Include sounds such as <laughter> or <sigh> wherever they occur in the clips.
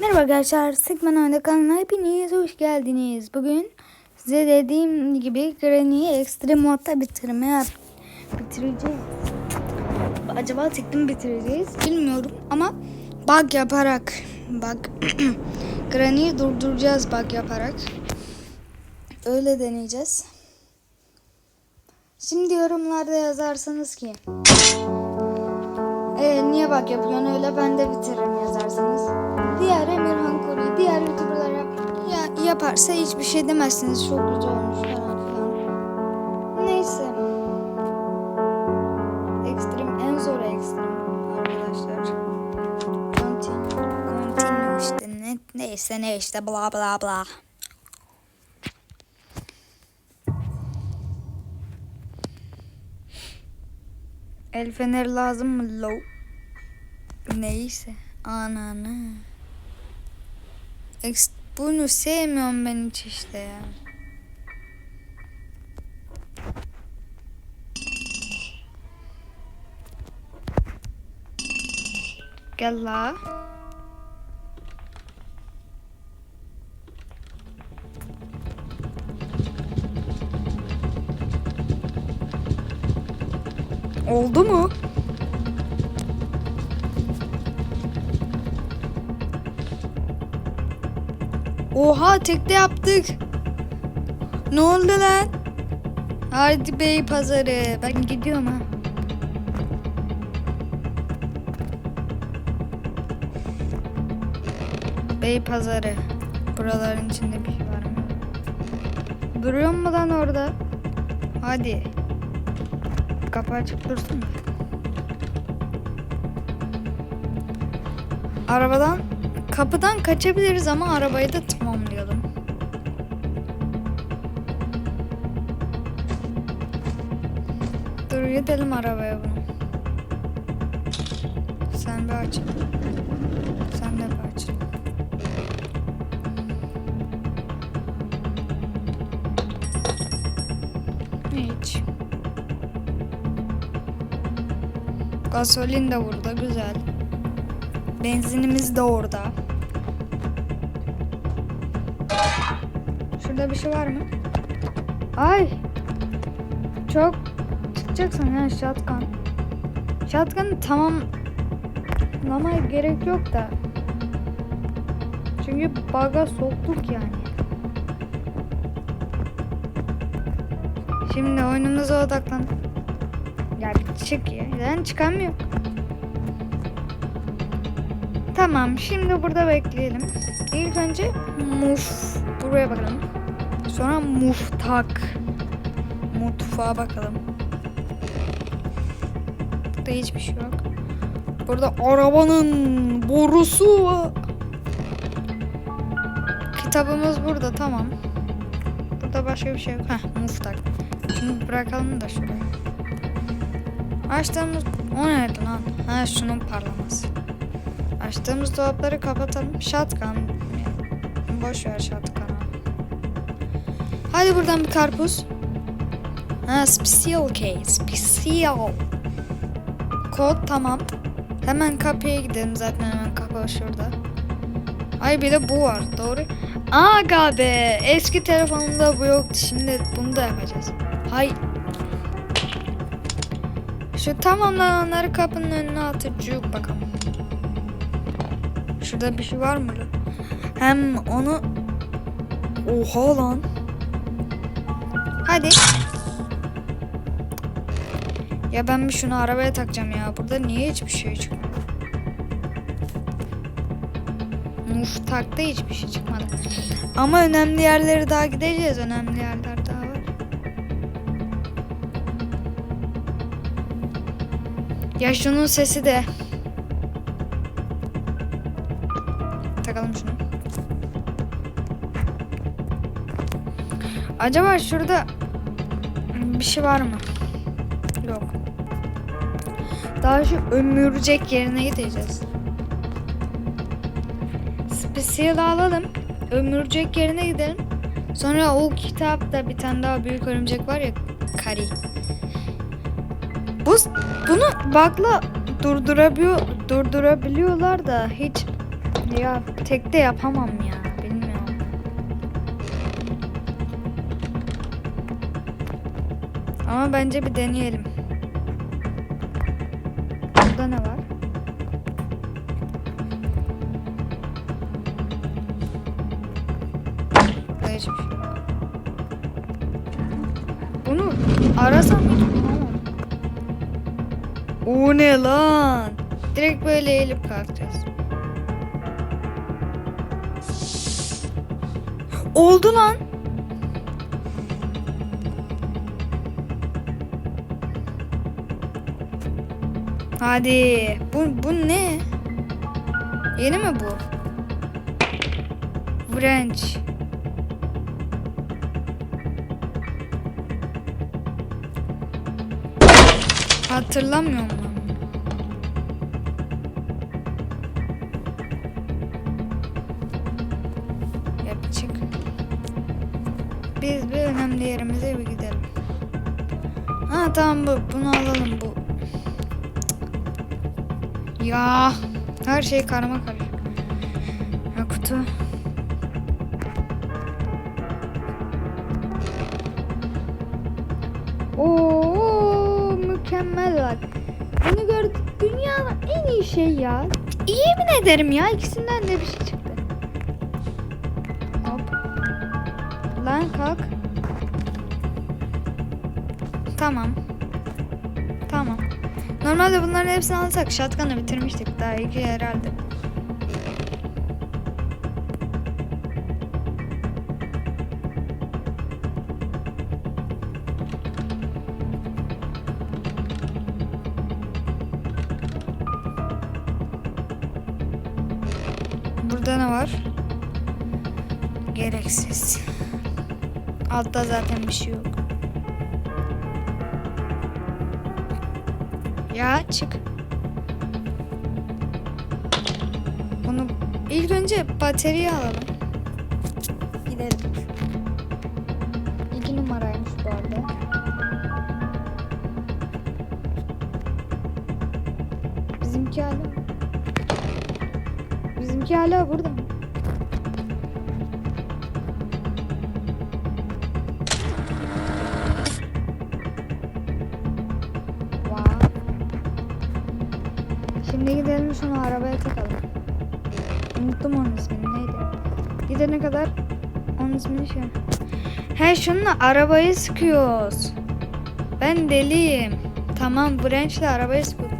Merhaba arkadaşlar, Sıkman Oyunda kanalına hepiniz hoş geldiniz. Bugün size dediğim gibi Granny'yi Extreme modda bitirmeye bitireceğiz. Acaba tek mi bitireceğiz bilmiyorum ama bug yaparak bug <clears throat> Granny'yi durduracağız bug yaparak. Öyle deneyeceğiz. Şimdi yorumlarda yazarsanız ki e, niye bak yapıyorsun öyle ben de bitiririm yazarsanız. Diğer Emirhan Kuri, diğer YouTuber'lar yap, ya, yaparsa hiçbir şey demezsiniz. Çok güzel olmuş falan filan. Neyse. Ekstrem en zor ekstrem arkadaşlar. Continue, continue işte ne, neyse ne işte bla bla bla. El feneri lazım mı? Low. Neyse. Ananı. Bunu sevmiyorum ben hiç işte ya. Gel la. Oldu mu? Oha tekte yaptık. Ne oldu lan? Hadi bey pazarı. Ben gidiyorum ha. Bey pazarı. Buraların içinde bir şey var mı? Duruyor mu lan orada? Hadi. Kapı açık dursun da. Arabadan kapıdan kaçabiliriz ama arabayı da Gidelim arabaya bunu. Sen bir aç. Sen de bir aç. Hiç. Gasolin de burada güzel. Benzinimiz de orada. Şurada bir şey var mı? Ay. Çok çıkacaksın ya shotgun. Shotgun'ı tamamlamaya gerek yok da. Çünkü bug'a soktuk yani. Şimdi oyunumuza odaklan. Ya çık ya. Ben çıkamıyorum. Tamam şimdi burada bekleyelim. İlk önce muf buraya bakalım. Sonra muftak. Mutfağa bakalım. Burada hiçbir şey yok. Burada arabanın borusu. Kitabımız burada tamam. Burada başka bir şey yok. Heh muftak. Şimdi bırakalım da şuraya. Açtığımız... O neydi lan? Ha şunun parlaması. Açtığımız dolapları kapatalım. Shotgun. Boş ver shotgun'ı. Hadi buradan bir karpuz. Ha special case. Special. Kod tamam. Hemen kapıya gidelim zaten hemen kapı şurada. Ay bir de bu var doğru. Aga be eski telefonumda bu yoktu şimdi bunu da yapacağız. Hay. Şu tamamlananları kapının önüne atıcık bakalım. Şurada bir şey var mı? Hem onu... Oha lan. Hadi. Ya ben bir şunu arabaya takacağım ya. Burada niye hiçbir şey çıkmıyor? Muftakta hiçbir şey çıkmadı. Ama önemli yerlere daha gideceğiz. Önemli yerler daha var. Ya şunun sesi de. Takalım şunu. Acaba şurada bir şey var mı? Daha şu ömürcek yerine gideceğiz. Special alalım. Ömürcek yerine gidelim. Sonra o kitapta bir tane daha büyük örümcek var ya. Kari. Bu bunu bakla durdurabiliyor durdurabiliyorlar da hiç Ya tek de yapamam ya. Bilmiyorum. Ama bence bir deneyelim. Burada ne var? Burada hiçbir şey yok. Bunu arasam bulamam. O ne lan? Direkt böyle eğilip kalkacağız. Oldu lan. Hadi. Bu, bu ne? Yeni mi bu? French. Hatırlamıyorum lan. Yap çık. Biz bir önemli yerimize bir gidelim. Ha tamam bu. Bunu alalım bu. Ya her şey karma karışık. Ha kutu. Oo mükemmel bak. Bunu gördük dünyanın en iyi şey ya. Yemin ederim ya ikisinden de bir şey çıktı. Hop. Lan kalk. Tamam. Normalde bunların hepsini alsak shotgun'ı bitirmiştik. Daha iki herhalde. Burada ne var? Gereksiz. Altta zaten bir şey yok. Çık. Bunu ilk önce bataryayı alalım. Gidelim. İki numaraymış bu arada. Bizimki hala. Bizimki hala burada mı? Şimdi gidelim şunu arabaya takalım. Unuttum onun ismini neydi? Gidene kadar onun ismini şey. He şununla arabayı sıkıyoruz. Ben deliyim. Tamam Branch'le arabayı sıkıyoruz.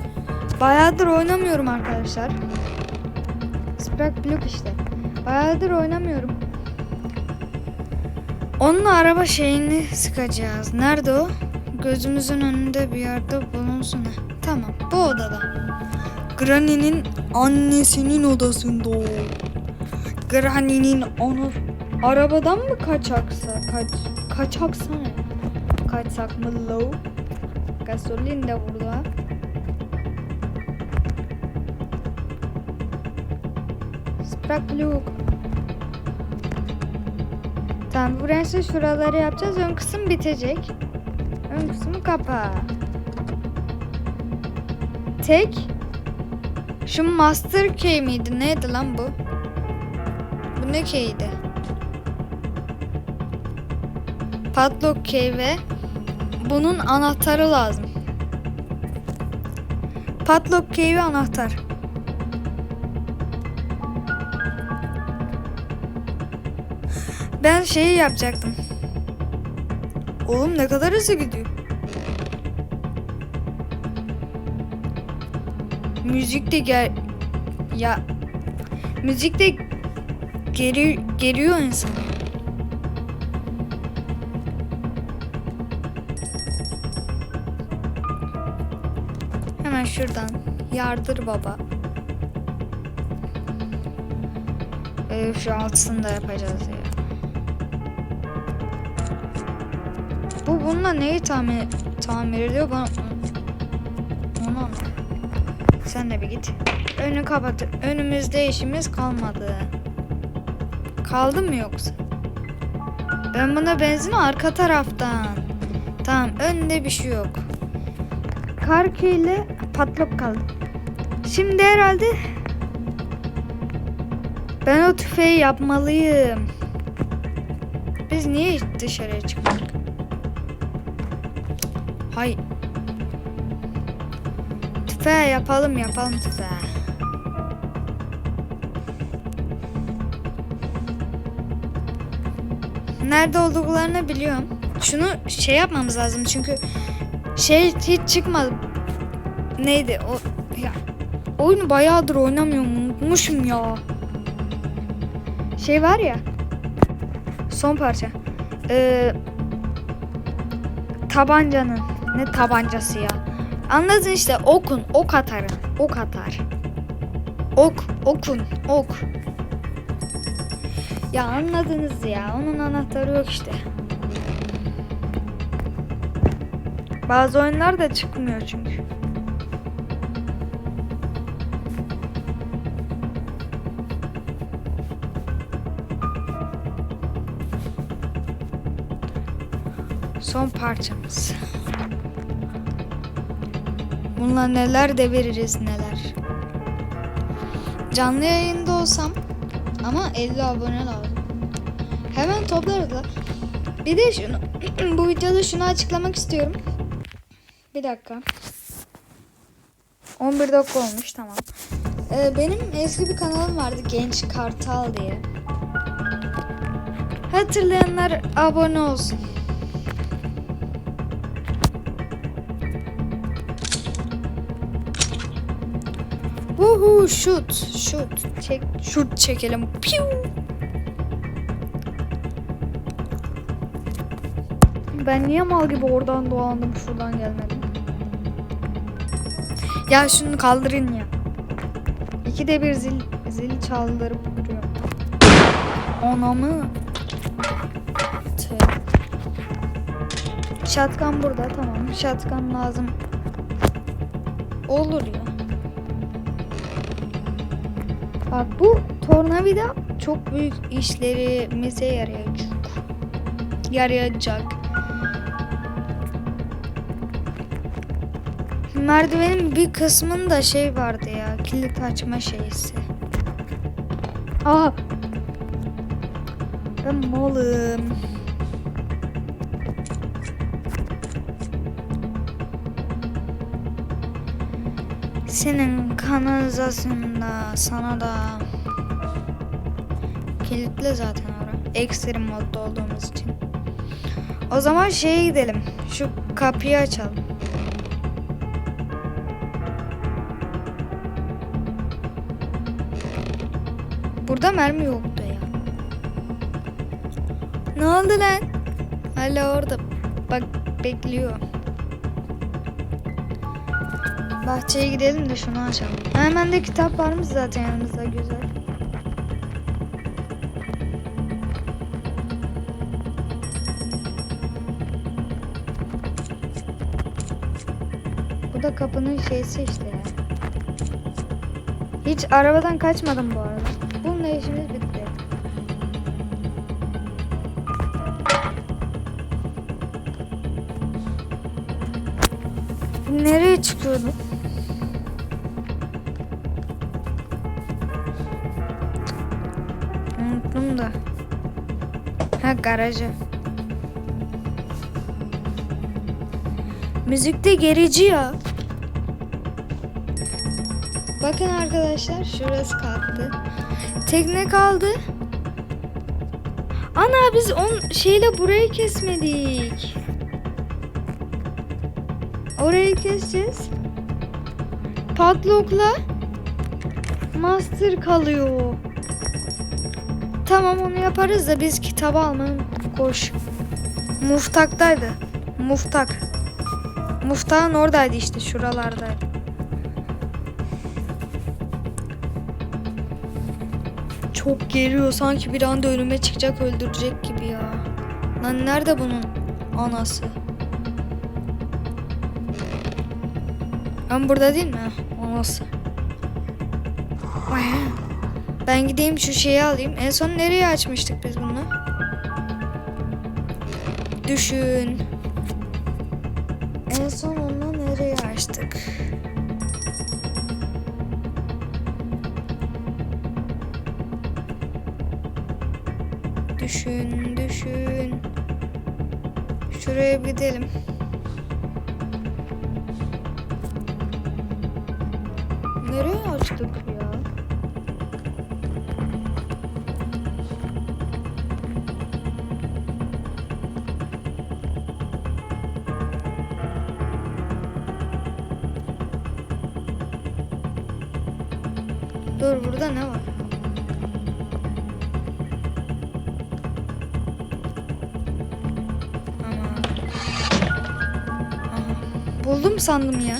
Bayağıdır oynamıyorum arkadaşlar. Spark Block işte. Bayağıdır oynamıyorum. Onunla araba şeyini sıkacağız. Nerede o? Gözümüzün önünde bir yerde bulunsun. Tamam bu odada. Granny'nin annesinin odasında. Granny'nin onu arabadan mı kaçaksa kaç kaçaksa? Kaçsak mı low? Gasolin de burada. Sprak Luke. Tamam burası şuraları yapacağız. Ön kısım bitecek. Ön kısmı kapa. Tek. Şu master key miydi? Neydi lan bu? Bu ne key'di? Padlock key ve bunun anahtarı lazım. Padlock key ve anahtar. Ben şeyi yapacaktım. Oğlum ne kadar hızlı gidiyor. Müzik de gel ya müzik de geri geriyor insanı. Hemen şuradan yardır baba. Ee, şu altısını da yapacağız ya. Bu bununla neyi tamir tamir ediyor bana onu anlamadım. Sen de bir git. Önü kapat. Önümüzde işimiz kalmadı. Kaldı mı yoksa? Ben buna benzin arka taraftan. Tamam önde bir şey yok. Karki ile patlak kaldı. Şimdi herhalde Ben o tüfeği yapmalıyım. Biz niye dışarıya çıkmadık? Tüfeği yapalım yapalım tüfeği. Nerede olduklarını biliyorum. Şunu şey yapmamız lazım çünkü şey hiç çıkmadı. Neydi o ya oyunu bayağıdır oynamıyorum unutmuşum ya. Şey var ya. Son parça. Ee, tabancanın ne tabancası ya? Anladın işte okun, ok atarın. Ok atar. Ok, okun, ok. Ya anladınız ya. Onun anahtarı yok işte. Bazı oyunlar da çıkmıyor çünkü. Son parçamız. Bununla neler deviririz neler. Canlı yayında olsam ama 50 abone lazım. Hemen toplarız. Bir de şunu <clears throat> bu videoda şunu açıklamak istiyorum. Bir dakika. 11 dakika olmuş tamam. Ee, benim eski bir kanalım vardı Genç Kartal diye. Hatırlayanlar abone olsun. Uhu şut şut çek şut çekelim. Piu. Ben niye mal gibi oradan dolandım şuradan gelmedim. Ya şunu kaldırın ya. İkide bir zil zil çaldırıp duruyor. Anamı. Şatkan burada tamam. Şatkan lazım. Olur ya. Bak bu tornavida çok büyük işlerimize yarayacak. Yarayacak. Merdivenin bir kısmında şey vardı ya. Kilit açma şeysi. Aa. Ben malım. Senin kanalizasyonunda sana da kilitli zaten orası. Ekstrem modda olduğumuz için. O zaman şeye gidelim. Şu kapıyı açalım. Burada mermi yoktu ya. Ne oldu lan? Hala orada. Bak bekliyor. Bahçeye gidelim de şunu açalım. Hemen de kitap varmış zaten yanımızda güzel. Bu da kapının şeysi işte ya. Hiç arabadan kaçmadım bu arada. Bununla işimiz bitti. Nereye çıkıyordum? Ha garaja. Müzikte gerici ya. Bakın arkadaşlar şurası kalktı. Tekne kaldı. Ana biz on şeyle burayı kesmedik. Orayı keseceğiz. Padlock'la master kalıyor. Tamam onu yaparız da biz kitabı unuttuk. Koş. Muftak'taydı. Muftak. Muftak'ın oradaydı işte şuralardaydı. Çok geriyor sanki bir anda önüme çıkacak öldürecek gibi ya. Lan nerede bunun anası? Ben burada değil mi? Anası. Ben gideyim şu şeyi alayım. En son nereye açmıştık biz bunu? Düşün. En son onu nereye açtık? düşün, düşün. Şuraya gidelim. Nereye açtık Buldum sandım ya.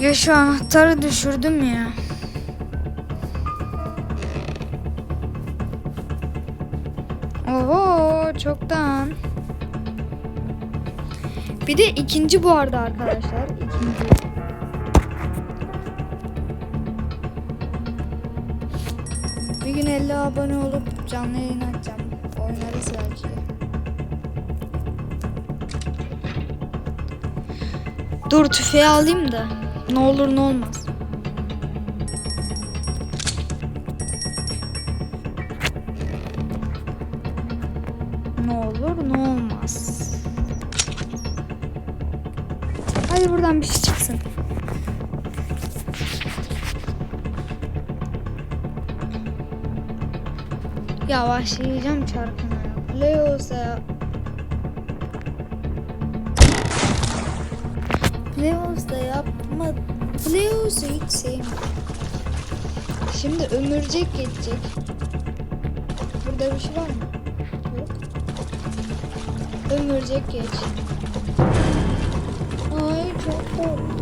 Ya şu anahtarı düşürdüm ya. Bir de ikinci bu arada arkadaşlar. İkinci. Bir gün 50 abone olup canlı yayın açacağım. Oynarız belki. Dur tüfeği alayım da. Ne olur ne olmaz. Buradan bir şey çıksın. Yavaşlayacağım çarkına ya. Leo'sa ya. Leos da yapma. Leos'u hiç sevmiyorum. Şimdi ömürcek geçecek. Burada bir şey var mı? Yok. Ömürcek geç. Ay çok korktum.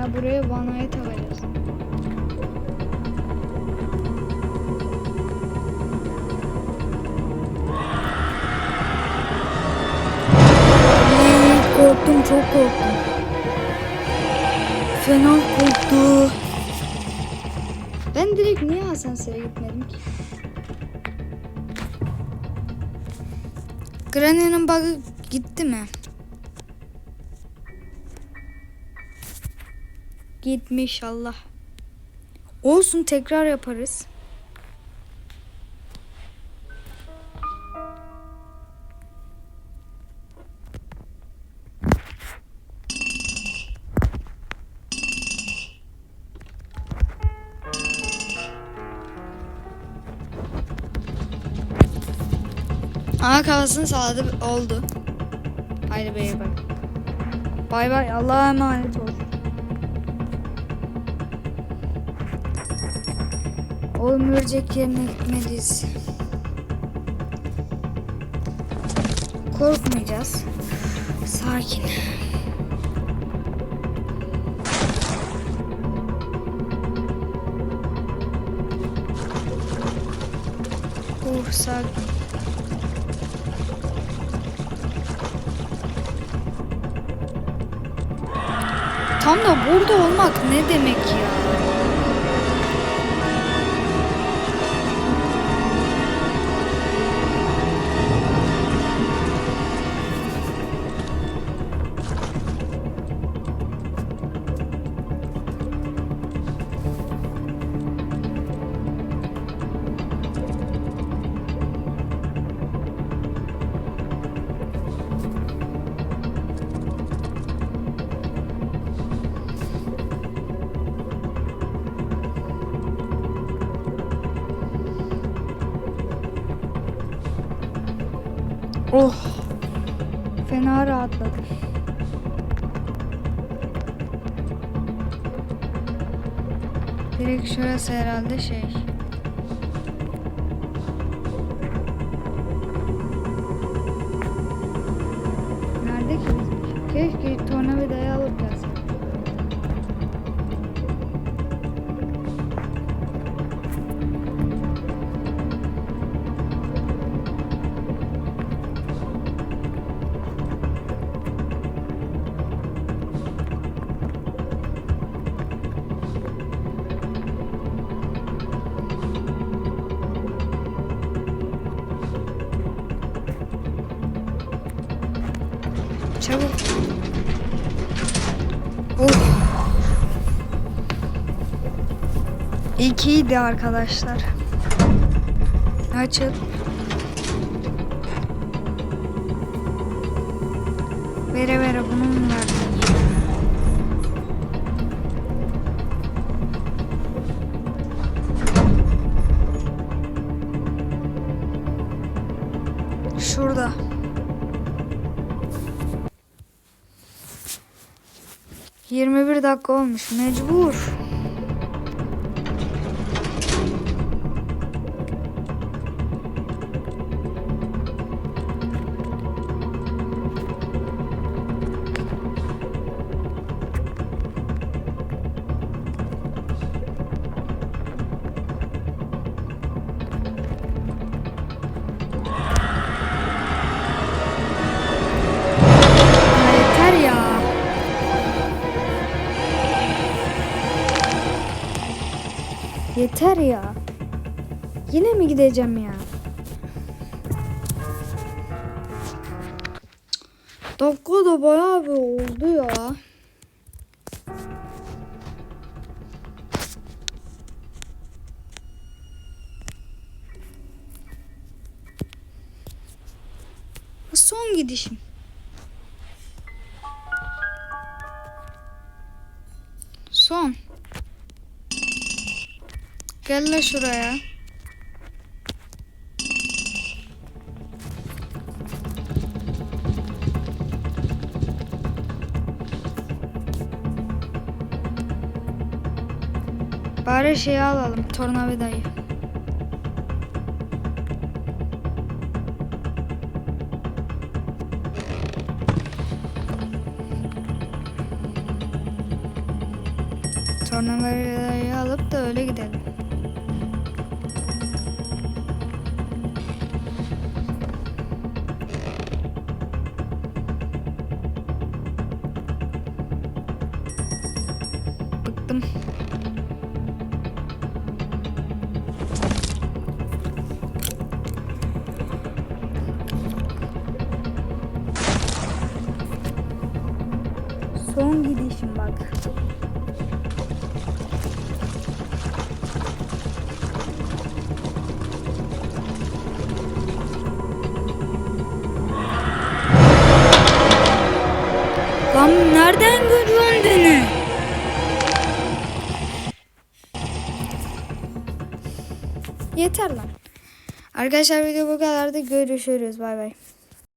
Ya buraya vanayı takacağız. Ay, korktum çok korktum. Fena korktu. Ben direkt niye asansöre gitmedim ki? Granny'nin bug'ı gitti mi? Gitmiş Allah. Olsun tekrar yaparız. Ana kafasını sağladı oldu. Haydi bey bay. Bay bay Allah'a emanet ol. O ömürcek yerine gitmeliyiz. Korkmayacağız. Sakin. Oh sakin. Tam da burada olmak ne demek ya? Direkt şurası herhalde şey. Çabuk. Of. İkiydi arkadaşlar. Açıl. Vere vere bunu 21 dakika olmuş mecbur. Yeter ya. Yine mi gideceğim ya? Dakika da bayağı bir oldu ya. Son gidişim. Son. Gel la şuraya. Bari şeyi alalım, tornavidayı. Tornavidayı alıp da öyle gidelim. them. Arkadaşlar video bu kadar da görüşürüz. Bay bay.